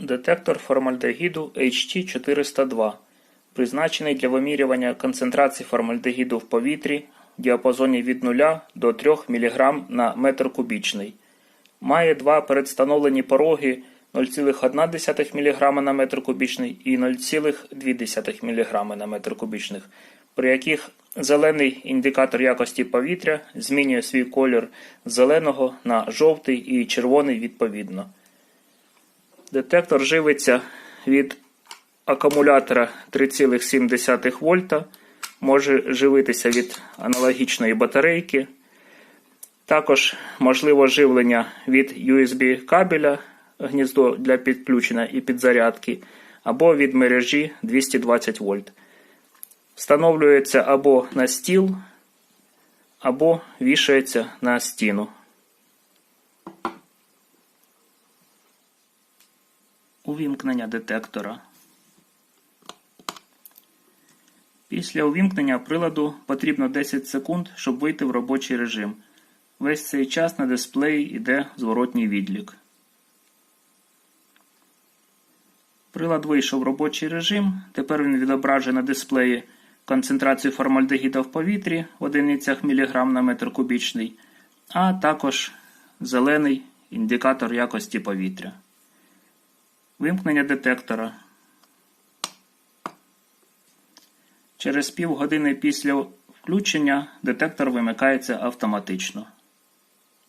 Детектор формальдегіду HT402 призначений для вимірювання концентрації формальдегіду в повітрі в діапазоні від 0 до 3 мг на метр кубічний. Має два передстановлені пороги 0,1 мг на метр кубічний і 0,2 мг на метр кубічних, при яких зелений індикатор якості повітря змінює свій колір з зеленого на жовтий і червоний відповідно. Детектор живиться від акумулятора 3,7 вольта, може живитися від аналогічної батарейки. Також можливо живлення від USB кабеля, гніздо для підключення і підзарядки, або від мережі 220 вольт. Встановлюється або на стіл, або вішається на стіну. Увімкнення детектора. Після увімкнення приладу потрібно 10 секунд, щоб вийти в робочий режим. Весь цей час на дисплеї йде зворотній відлік. Прилад вийшов в робочий режим. Тепер він відображує на дисплеї концентрацію формальдегіда в повітрі в одиницях мг на метр кубічний, а також зелений індикатор якості повітря. Вимкнення детектора. Через півгодини після включення детектор вимикається автоматично.